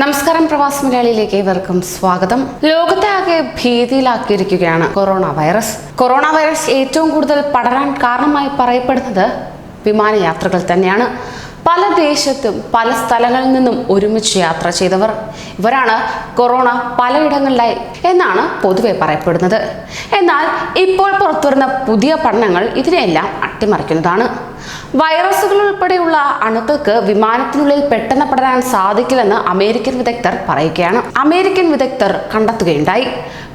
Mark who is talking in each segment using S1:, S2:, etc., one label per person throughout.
S1: നമസ്കാരം പ്രവാസ മലയാളിയിലേക്ക് ഏവർക്കും സ്വാഗതം. ലോകത്തെ ആകെ ഭീതിയിലാക്കിയിരിക്കുകയാണ് കൊറോണ വൈറസ്. കൊറോണ വൈറസ് ഏറ്റവും കൂടുതൽ പടരാൻ കാരണമായി പറയപ്പെടുന്നത് വിമാനയാത്രകൾ തന്നെയാണ്. പല ദേശത്തും പല സ്ഥലങ്ങളിൽ നിന്നും ഒരുമിച്ച് യാത്ര ചെയ്തവർ. ഇവരാണ് കൊറോണ പലയിടങ്ങളിലായി എന്നാണ് പൊതുവെ പറയപ്പെടുന്നത്. എന്നാൽ ഇപ്പോൾ പുറത്തുവരുന്ന പുതിയ പഠനങ്ങൾ ഇതിനെല്ലാം അട്ടിമറിക്കുന്നതാണ് വൈറസുകൾ ഉൾപ്പെടെയുള്ള അണുക്കൾക്ക് വിമാനത്തിനുള്ളിൽ പെട്ടെന്ന് പടരാൻ സാധിക്കില്ലെന്ന് അമേരിക്കൻ വിദഗ്ധർ പറയുകയാണ്. അമേരിക്കൻ വിദഗ്ധർ കണ്ടെത്തുകയുണ്ടായി.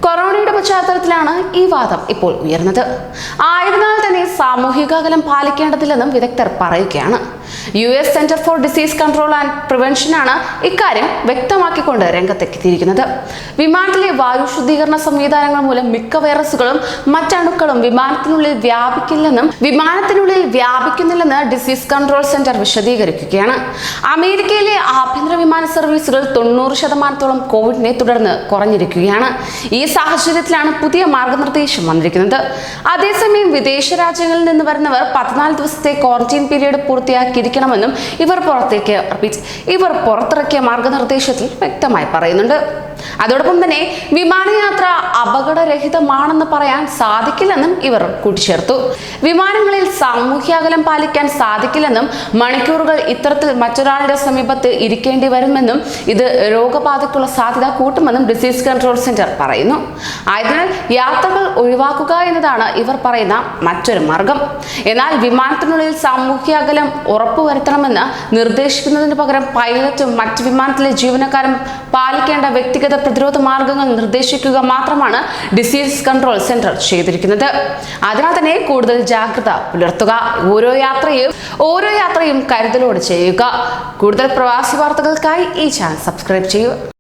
S1: കൊറോണയുടെ പശ്ചാത്തലത്തിലാണ് ഈ വാദം ഇപ്പോൾ ഉയർന്നത്. ആയതിനാൽ തന്നെ സാമൂഹിക അകലം പാലിക്കേണ്ടതില്ലെന്നും വിദഗ്ധർ പറയുകയാണ്. U S centre for disease control and പ്രിവെൻഷനാണ് ഇക്കാര്യം വ്യക്തമാക്കിക്കൊണ്ട് രംഗത്തെത്തിയിരിക്കുന്നത്. വിമാനത്തിലെ വായു ശുദ്ധീകരണ സംവിധാനങ്ങൾ മൂലം മിക്ക വൈറസുകളും മറ്റണുക്കളും വിമാനത്തിനുള്ളിൽ വ്യാപിക്കില്ലെന്നും വിമാനത്തിനുള്ളിൽ വ്യാപിക്കുന്നില്ലെന്ന് ഡിസീസ് കൺട്രോൾ സെന്റർ വിശദീകരിക്കുകയാണ്. അമേരിക്കയിലെ ആഭ്യന്തര വിമാന സർവീസുകൾ തൊണ്ണൂറ് ശതമാനത്തോളം കോവിഡിനെ തുടർന്ന് കുറഞ്ഞിരിക്കുകയാണ്. ഈ സാഹചര്യത്തിലാണ് പുതിയ മാർഗനിർദ്ദേശം വന്നിരിക്കുന്നത്. അതേസമയം വിദേശ രാജ്യങ്ങളിൽ നിന്ന് വരുന്നവർ പതിനാല് ദിവസത്തെ ക്വാറന്റൈൻ പീരീഡ് പൂർത്തിയാക്കിയിരിക്കണമെന്നും ഇവർ പുറത്തേക്ക് ഇവർ പുറത്തിറക്കിയ മാർഗനിർദ്ദേശത്തിൽ വ്യക്തമായി പറയുന്നുണ്ട്. അതോടൊപ്പം തന്നെ വിമാനയാത്ര അപകടരഹിതമാണെന്ന് പറയാൻ സാധിക്കില്ലെന്നും ഇവർ കൂട്ടിച്ചേർത്തു. വിമാനങ്ങളിൽ സാമൂഹ്യ അകലം പാലിക്കാൻ സാധിക്കില്ലെന്നും മണിക്കൂറുകൾ ഇത്തരത്തിൽ മറ്റൊരാളുടെ സമീപത്ത് ഇരിക്കേണ്ടി വരുമെന്നും ഇത് രോഗബാധയ്ക്കുള്ള സാധ്യത കൂട്ടുമെന്നും ഡിസീസ് കൺട്രോൾ സെന്റർ പറയുന്നു. ആയതിനാൽ യാത്രകൾ ഒഴിവാക്കുക എന്നതാണ് ഇവർ പറയുന്ന മറ്റൊരു മാർഗം. എന്നാൽ വിമാനത്തിനുള്ളിൽ സാമൂഹ്യ അകലം ഉറപ്പുവരുത്തണമെന്ന് നിർദ്ദേശിക്കുന്നതിന് പകരം പൈലറ്റും മറ്റ് വിമാനത്തിലെ ജീവനക്കാരും പാലിക്കേണ്ട വ്യക്തിഗത പ്രതിരോധ മാർഗങ്ങൾ നിർദ്ദേശിക്കുക മാത്രമാണ് ഡിസീസ് കൺട്രോൾ സെന്റർ ചെയ്തിരിക്കുന്നത്. അതിനാൽ തന്നെ കൂടുതൽ ജാഗ്രത പുലർത്തുക. ഓരോ യാത്രയും ഓരോ യാത്രയും കരുതലോട് ചെയ്യുക. കൂടുതൽ പ്രവാസി വാർത്തകൾക്കായി ഈ ചാനൽ സബ്സ്ക്രൈബ് ചെയ്യുക.